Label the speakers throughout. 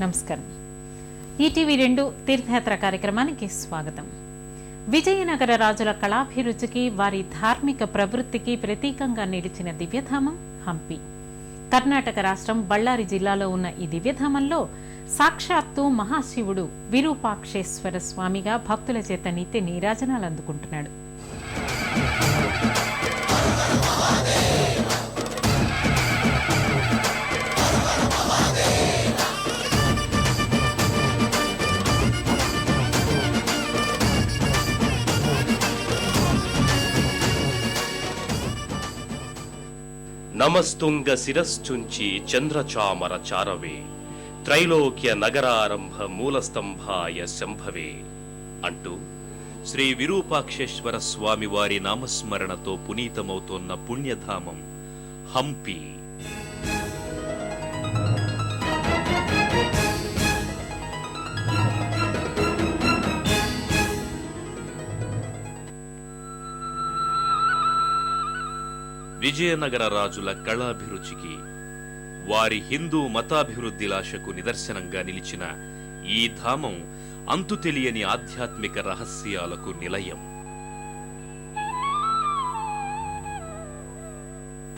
Speaker 1: నమస్కారం. ఈటీవీ రెండు తీర్థయాత్ర కార్యక్రమానికి స్వాగతం. విజయనగర రాజుల కళాభిరుచికి వారి ధార్మిక ప్రవృత్తికి ప్రతీకంగా నిలిచిన దివ్యధామం హంపి. కర్ణాటక రాష్ట్రం బళ్ళారి జిల్లాలో ఉన్న ఈ దివ్యధామంలో సాక్షాత్తు మహాశివుడు విరూపాక్షేశ్వర స్వామిగా భక్తుల చేత నిత్య నీరాజనాలు అందుకుంటున్నాడు.
Speaker 2: నమస్తుంగ శిరశ్చుంచి చంద్రచామర చారవే. త్రైలోక్య నగరారంభ మూలస్తంభాయ శంభవే. అంటూ శ్రీ విరూపాక్షేశ్వర స్వామి వారి నామస్మరణతో పునీతమవుతోన్న పుణ్యధామం హంపి. విజయనగర రాజుల కళాభిరుచికి వారి హిందూ మతాభివృద్ధిలాశకు నిదర్శనంగా నిలిచిన ఈ ధామం అంతు తెలియని ఆధ్యాత్మిక రహస్యాలకు నిలయం.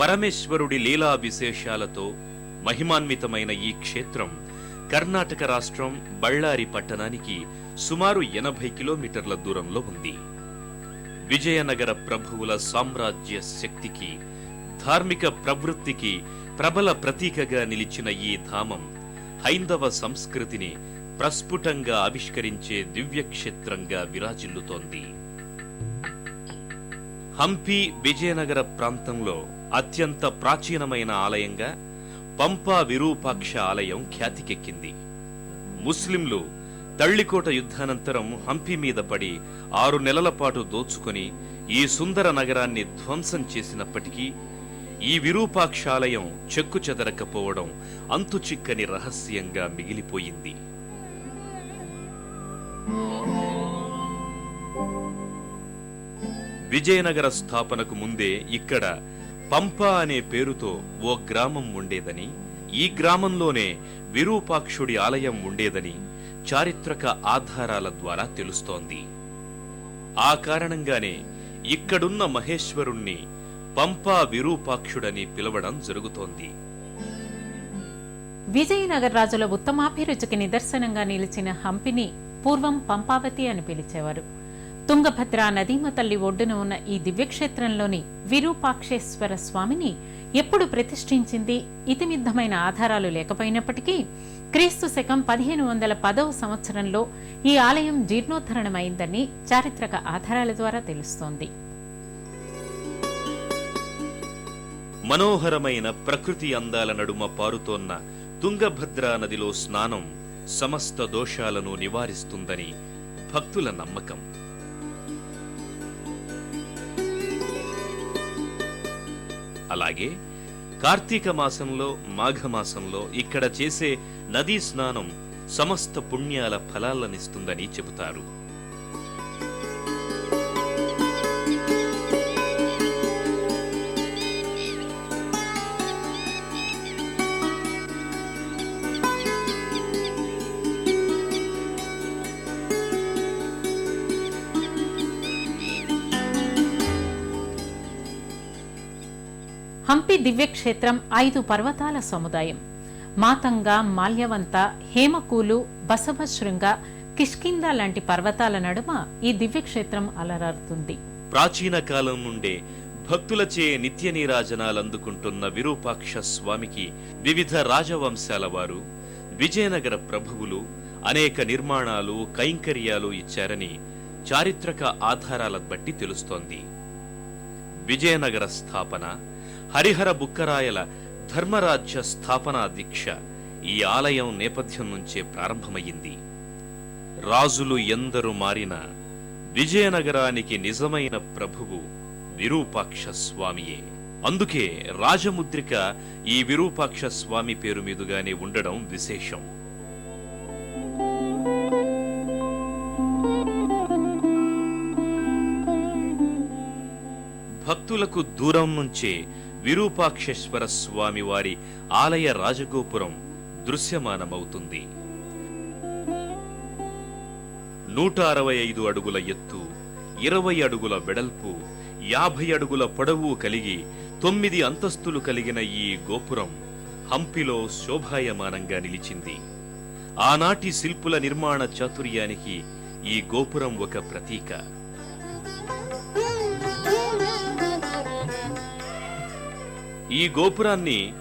Speaker 2: పరమేశ్వరుడి లీలా విశేషాలతో మహిమాన్వితమైన ఈ క్షేత్రం కర్ణాటక రాష్ట్రం బళ్ళారి పట్టణానికి సుమారు ఎనభై కిలోమీటర్ల దూరంలో ఉంది. విజయనగర ప్రభువుల సామ్రాజ్య శక్తికి ధార్మిక ప్రవృత్తికి ప్రబల ప్రతీకగా నిలిచిన ఈ ధామం హైందవ సంస్కృతిని ప్రస్ఫుటంగా ఆవిష్కరించే దివ్యక్షేత్రంగా విరాజిల్లుతోంది. హంపి విజయనగర ప్రాంతంలో అత్యంత ప్రాచీనమైన ఆలయంగా పంపా విరూపాక్ష ఆలయం ఖ్యాతికెక్కింది. ముస్లింలు తళ్ళికోట యుద్ధానంతరం హంపి మీద పడి ఆరు నెలల పాటు దోచుకొని ఈ సుందర నగరాన్ని ధ్వంసం చేసినప్పటికీ ఈ విరూపాక్షాలయం చెక్కు చెదరకపోవడం అంతుచిక్కని రహస్యంగా మిగిలిపోయింది. విజయనగర స్థాపనకు ముందే ఇక్కడ పంప అనే పేరుతో ఓ గ్రామం ఉండేదని ఈ గ్రామంలోనే విరూపాక్షుడి ఆలయం ఉండేదని చారిత్రక ఆధారాల ద్వారా తెలుస్తోంది. ఆ కారణంగానే ఇక్కడున్న మహేశ్వరుణ్ణి పంపా విరూపాక్షుడని పిలవడం జరుగుతోంది.
Speaker 1: విజయనగర రాజుల ఉత్తమాభిరుచికి నిదర్శనంగా నిలిచిన హంపిని పూర్వం పంపావతి అని పిలిచేవారు. తుంగభద్ర నదీమ తల్లి ఒడ్డున ఉన్న ఈ దివ్యక్షేత్రంలోని విరూపాక్షేశ్వర స్వామిని ఎప్పుడు ప్రతిష్ఠించింది ఇతిమిద్దమైన ఆధారాలు లేకపోయినప్పటికీ క్రీస్తు శకం పదిహేను వందల పదవ సంవత్సరంలో ఈ ఆలయం జీర్ణోద్ధరణమైందని చారిత్రక ఆధారాల ద్వారా తెలుస్తోంది.
Speaker 2: మనోహరమైన ప్రకృతి అందాల నడుమ పారుతోన్న తుంగభద్రా నదిలో స్నానం సమస్త దోషాలను నివారిస్తుందని భక్తుల నమ్మకం. అలాగే కార్తీక మాసంలో మాఘమాసంలో ఇక్కడ చేసే నదీ స్నానం సమస్త పుణ్యాల ఫలాలనిస్తుందని చెబుతారు.
Speaker 1: హంపి దివ్యక్షేత్రం ఐదు పర్వతాల సముదాయం. మాతంగ మాల్యవంత హేమకూలు బసవశృంగ కిష్కింద లాంటి పర్వతాల నడుమ ఈ దివ్యక్షేత్రం అలరారుతుంది.
Speaker 2: ప్రాచీన కాలం నుండే భక్తులచే నిత్య నీరాజనాలందుకుంటున్న విరూపాక్ష స్వామికి వివిధ రాజవంశాల వారు విజయనగర ప్రభువులు అనేక నిర్మాణాలు కైంకర్యాలు ఇచ్చారని చారిత్రక ఆధారాల బట్టి తెలుస్తోంది. విజయనగర స్థాపన హరిహర బుక్కరాయల ధర్మరాజ్య స్థాపనా దీక్ష ఈ ఆలయం నేపథ్యం నుంచే ప్రారంభమయ్యింది. రాజులు ఎందరు మారినా విజయనగరానికి నిజమైన ప్రభువు విరూపాక్ష స్వామియే. అందుకే రాజముద్రిక ఈ విరూపాక్ష స్వామి పేరు మీదుగానే ఉండడం విశేషం. భక్తులకు దూరం నుంచే విరూపాక్షేశ్వర స్వామివారి ఆలయ రాజగోపురం దృశ్యమానమవుతుంది. నూట అరవై ఐదు అడుగుల ఎత్తు ఇరవై అడుగుల వెడల్పు యాభై అడుగుల పొడవు కలిగి తొమ్మిది అంతస్తులు కలిగిన ఈ గోపురం హంపిలో శోభాయమానంగా నిలిచింది. ఆనాటి శిల్పుల నిర్మాణ చాతుర్యానికి ఈ గోపురం ఒక ప్రతీక. ఈ గోపురాన్ని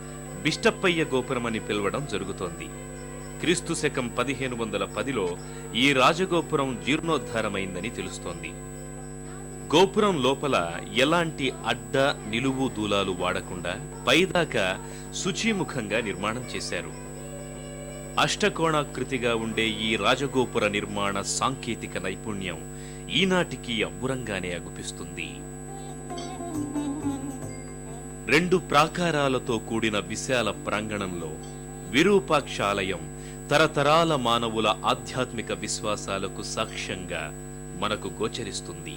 Speaker 2: బిష్టప్పయ్య గోపురం అని పిలవడం జరుగుతోంది. క్రీస్తు శకం పదిహేను వందల పదిలో ఈ రాజగోపురం జీర్ణోద్ధారమైందని తెలుస్తోంది. గోపురం లోపల ఎలాంటి అడ్డ నిలువు దూలాలు వాడకుండా పైదాకా శుచిముఖంగా నిర్మాణం చేశారు. అష్టకోణాకృతిగా ఉండే ఈ రాజగోపుర నిర్మాణ సాంకేతిక నైపుణ్యం ఈనాటికి అబ్బురంగానే అగుపిస్తుంది. రెండు ప్రాకారాలతో కూడిన విశాల ప్రాంగణంలో విరూపాక్షాలయం తరతరాల మానవుల ఆధ్యాత్మిక విశ్వాసాలకు సాక్ష్యంగా మనకు గోచరిస్తుంది.